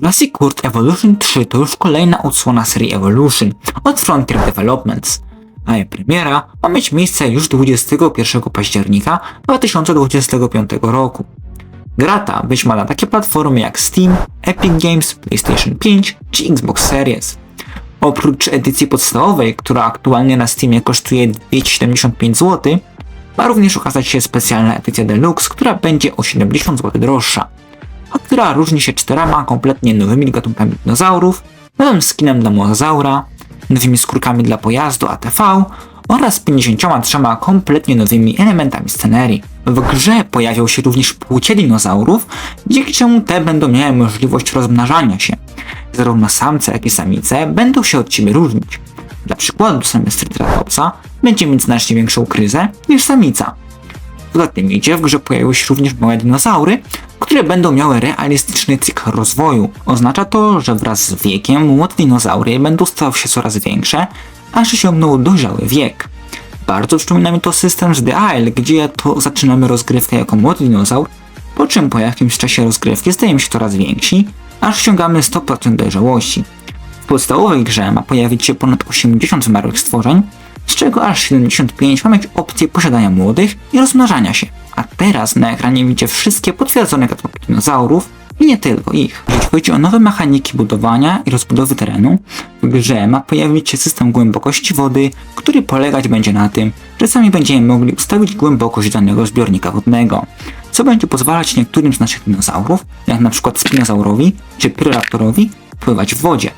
Jurassic World Evolution 3 to już kolejna odsłona serii Evolution od Frontier Developments, a jej premiera ma mieć miejsce już 21 października 2025 roku. Gra ta być ma na takie platformy jak Steam, Epic Games, PlayStation 5 czy Xbox Series. Oprócz edycji podstawowej, która aktualnie na Steamie kosztuje 275 zł, ma również ukazać się specjalna edycja Deluxe, która będzie o 70 zł droższa, a która różni się czterema kompletnie nowymi gatunkami dinozaurów, nowym skinem dla mozaura, nowymi skórkami dla pojazdu ATV oraz 53 kompletnie nowymi elementami scenerii. W grze pojawią się również płcie dinozaurów, dzięki czemu te będą miały możliwość rozmnażania się. Zarówno samce, jak i samice będą się od siebie różnić. Dla przykładu samiec Triceratopsa będzie mieć znacznie większą kryzę niż samica. Poza tym idzie, w grze pojawiły się również małe dinozaury, które będą miały realistyczny cykl rozwoju. Oznacza to, że wraz z wiekiem młode dinozaury będą stawały się coraz większe, aż osiągną dojrzały wiek. Bardzo przypomina mi to system z The Isle, gdzie to zaczynamy rozgrywkę jako młody dinozaur, po czym po jakimś czasie rozgrywki stajemy się coraz więksi, aż osiągamy 100% dojrzałości. W podstawowej grze ma pojawić się ponad 80 zmarłych stworzeń, z czego aż 75 ma mieć opcję posiadania młodych i rozmnażania się. A teraz na ekranie widzicie wszystkie potwierdzone gatunki dinozaurów i nie tylko ich. Jeśli chodzi o nowe mechaniki budowania i rozbudowy terenu, w grze ma pojawić się system głębokości wody, który polegać będzie na tym, że sami będziemy mogli ustawić głębokość danego zbiornika wodnego, co będzie pozwalać niektórym z naszych dinozaurów, jak na przykład Spinosaurowi czy Pyroraptorowi, pływać w wodzie.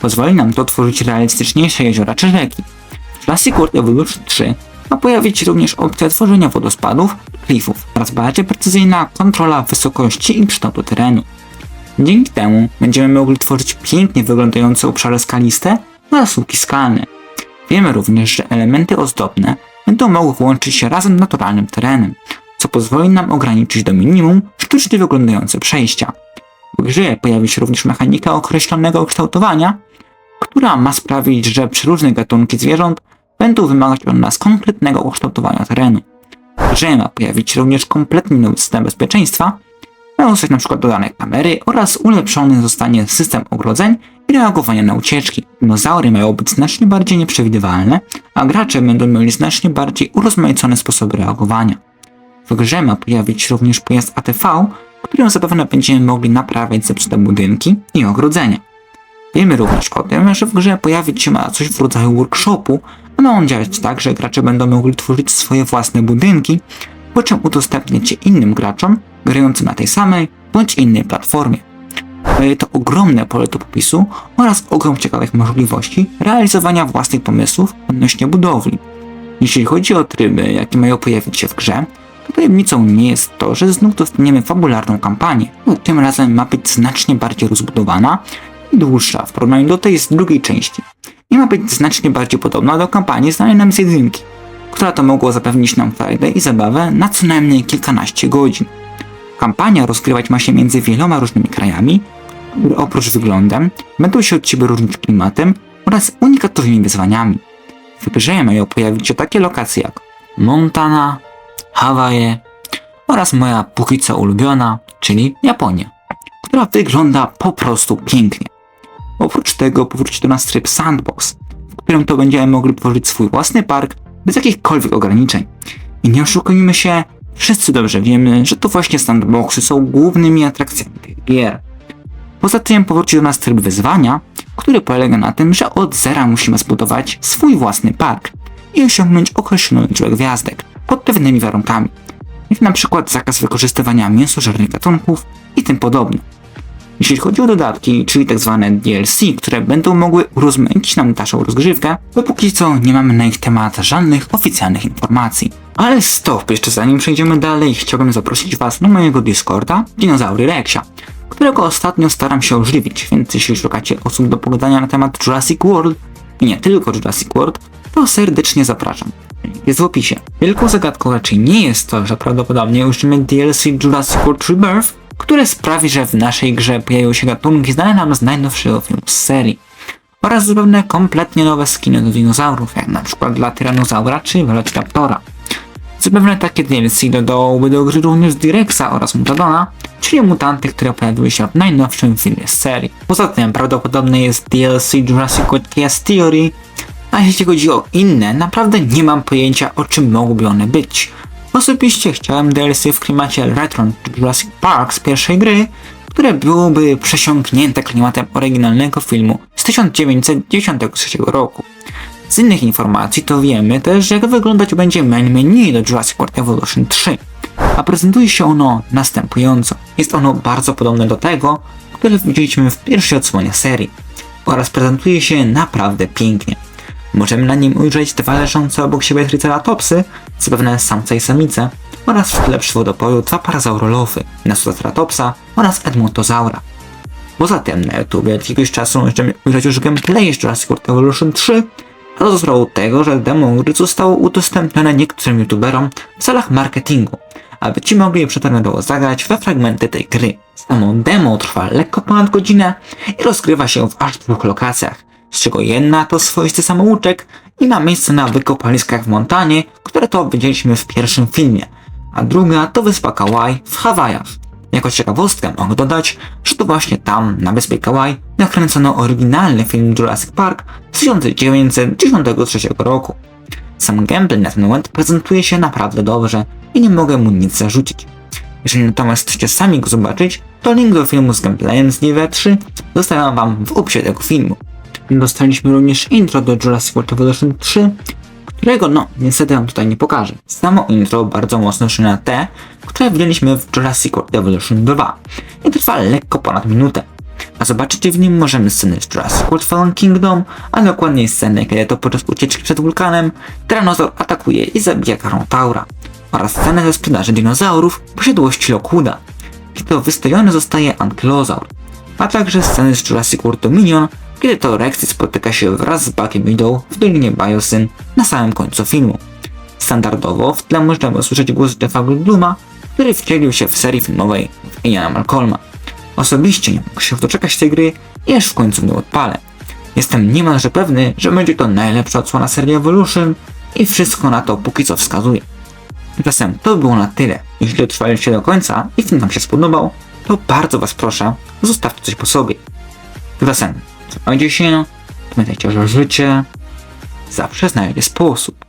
Pozwoli nam to tworzyć realistyczniejsze jeziora czy rzeki. Jurassic World Evolution 3 ma pojawić się również opcja tworzenia wodospadów klifów oraz bardziej precyzyjna kontrola wysokości i kształtu terenu. Dzięki temu będziemy mogli tworzyć pięknie wyglądające obszary skaliste oraz łuki skalne. Wiemy również, że elementy ozdobne będą mogły łączyć się razem z naturalnym terenem, co pozwoli nam ograniczyć do minimum sztucznie wyglądające przejścia. W grze pojawi się również mechanika określonego kształtowania, która ma sprawić, że przeróżne gatunki zwierząt będą wymagać od nas konkretnego ukształtowania terenu. Grze ma pojawić się również kompletnie nowy system bezpieczeństwa, mają zostać np. dodane kamery oraz ulepszony zostanie system ogrodzeń i reagowania na ucieczki. Dinozaury mają być znacznie bardziej nieprzewidywalne, a gracze będą mieli znacznie bardziej urozmaicone sposoby reagowania. W grze ma pojawić się również pojazd ATV, którym zapewne będziemy mogli naprawiać zepsute budynki i ogrodzenia. Wiemy również o tym, że w grze pojawić się ma coś w rodzaju workshopu, ma on działać tak, że gracze będą mogli tworzyć swoje własne budynki, po czym udostępniać je innym graczom grającym na tej samej bądź innej platformie. Daje to ogromne pole do popisu oraz ogrom ciekawych możliwości realizowania własnych pomysłów odnośnie budowli. Jeśli chodzi o tryby, jakie mają pojawić się w grze, to tajemnicą nie jest to, że znów dostaniemy fabularną kampanię. Tym razem ma być znacznie bardziej rozbudowana i dłuższa w porównaniu do tej z drugiej części. I ma być znacznie bardziej podobna do kampanii znanej nam z jedynki, która to mogła zapewnić nam frajdę i zabawę na co najmniej kilkanaście godzin. Kampania rozgrywać ma się między wieloma różnymi krajami, które oprócz wyglądem będą się od siebie różnić klimatem oraz unikatowymi wyzwaniami. W grze mają pojawić się takie lokacje jak Montana, Hawaje oraz moja póki co ulubiona, czyli Japonia, która wygląda po prostu pięknie. Oprócz tego powróci do nas tryb Sandbox, w którym to będziemy mogli tworzyć swój własny park bez jakichkolwiek ograniczeń. I nie oszukujmy się, wszyscy dobrze wiemy, że to właśnie sandboxy są głównymi atrakcjami tych gier. Poza tym powróci do nas tryb wyzwania, który polega na tym, że od zera musimy zbudować swój własny park i osiągnąć określoną liczbę gwiazdek pod pewnymi warunkami, jak na przykład zakaz wykorzystywania mięsożernych gatunków i tym podobne. Jeśli chodzi o dodatki, czyli. Tak DLC, które będą mogły urozmaicić nam naszą rozgrzewkę, to póki co nie mamy na ich temat żadnych oficjalnych informacji. Ale stop, jeszcze zanim przejdziemy dalej, chciałbym zaprosić Was na mojego Discorda Dinozaury Rexia, którego ostatnio staram się ożywić, więc jeśli szukacie osób do pogadania na temat Jurassic World i nie tylko Jurassic World, to serdecznie zapraszam. Jest w opisie. Wielką zagadką raczej nie jest to, że prawdopodobnie użyjemy DLC Jurassic World Rebirth, które sprawi, że w naszej grze pojawią się gatunki znane nam z najnowszego filmu z serii oraz zapewne kompletnie nowe skiny do dinozaurów, jak na przykład dla Tyrannozaura czy Velociraptora. Zapewne takie DLC dodałoby do gry również Direxa oraz Mutadona, czyli mutanty, które pojawiły się w najnowszym filmie z serii. Poza tym prawdopodobne jest DLC Jurassic World Chaos Theory, a jeśli chodzi o inne, naprawdę nie mam pojęcia o czym mogłyby one być. Osobiście chciałem DLC w klimacie Retron czy Jurassic Park z pierwszej gry, które byłoby przesiąknięte klimatem oryginalnego filmu z 1993 roku. Z innych informacji to wiemy też, jak wyglądać będzie main menu do Jurassic World Evolution 3, a prezentuje się ono następująco. Jest ono bardzo podobne do tego, które widzieliśmy w pierwszej odsłonie serii oraz prezentuje się naprawdę pięknie. Możemy na nim ujrzeć dwa leżące obok siebie triceratopsy, zapewne samce i samice, oraz w tle przy wodopoju dwa parazaurolofy, Nesoceratopsa oraz Edmontozaura. Poza tym na YouTube od jakiegoś czasu możemy ujrzeć już gameplay z Jurassic World Evolution 3, a to z tego, że demo gry zostało udostępnione niektórym youtuberom w celach marketingu, aby ci mogli je przetargowo zagrać we fragmenty tej gry. Samo demo trwa lekko ponad godzinę i rozgrywa się w aż dwóch lokacjach, z czego jedna to swoisty samouczek i ma miejsce na wykopaliskach w Montanie, które to widzieliśmy w pierwszym filmie, a druga to wyspa Kauai w Hawajach. Jako ciekawostkę mogę dodać, że to właśnie tam, na wyspie Kauai, nakręcono oryginalny film Jurassic Park z 1993 roku. Sam gameplay na ten moment prezentuje się naprawdę dobrze i nie mogę mu nic zarzucić. Jeżeli natomiast chcecie sami go zobaczyć, to link do filmu z gameplayem z Nive 3 zostawiam wam w opisie tego filmu. Dostaliśmy również intro do Jurassic World Evolution 3, którego no niestety wam tutaj nie pokażę. Samo intro bardzo mocno przypomina te, które widzieliśmy w Jurassic World Evolution 2 i trwa lekko ponad minutę. A zobaczycie w nim możemy sceny z Jurassic World Fallen Kingdom, a dokładniej sceny, kiedy to podczas ucieczki przed wulkanem Tyrannosaur atakuje i zabija Taura oraz scenę ze sprzedaży dinozaurów posiadłości Lockwooda, kiedy to wystawiony zostaje Ankylosaur, a także sceny z Jurassic World Dominion, kiedy to Rexy spotyka się wraz z Buckiem Meadow w Dolinie Biosyn na samym końcu filmu. Standardowo w tle możemy usłyszeć głos Jeffa Goldbluma, który wcielił się w serii filmowej w Iana Malcolma. Osobiście nie mogę się doczekać tej gry i aż w końcu ją odpalę. Jestem niemalże pewny, że będzie to najlepsza odsłona serii Evolution i wszystko na to póki co wskazuje. Tymczasem to by było na tyle. Jeśli dotrwaliście do końca i film wam się spodobał, to bardzo was proszę, zostawcie coś po sobie. Tymczasem, trzymajcie się, pamiętajcie, że życie zawsze znajdzie sposób.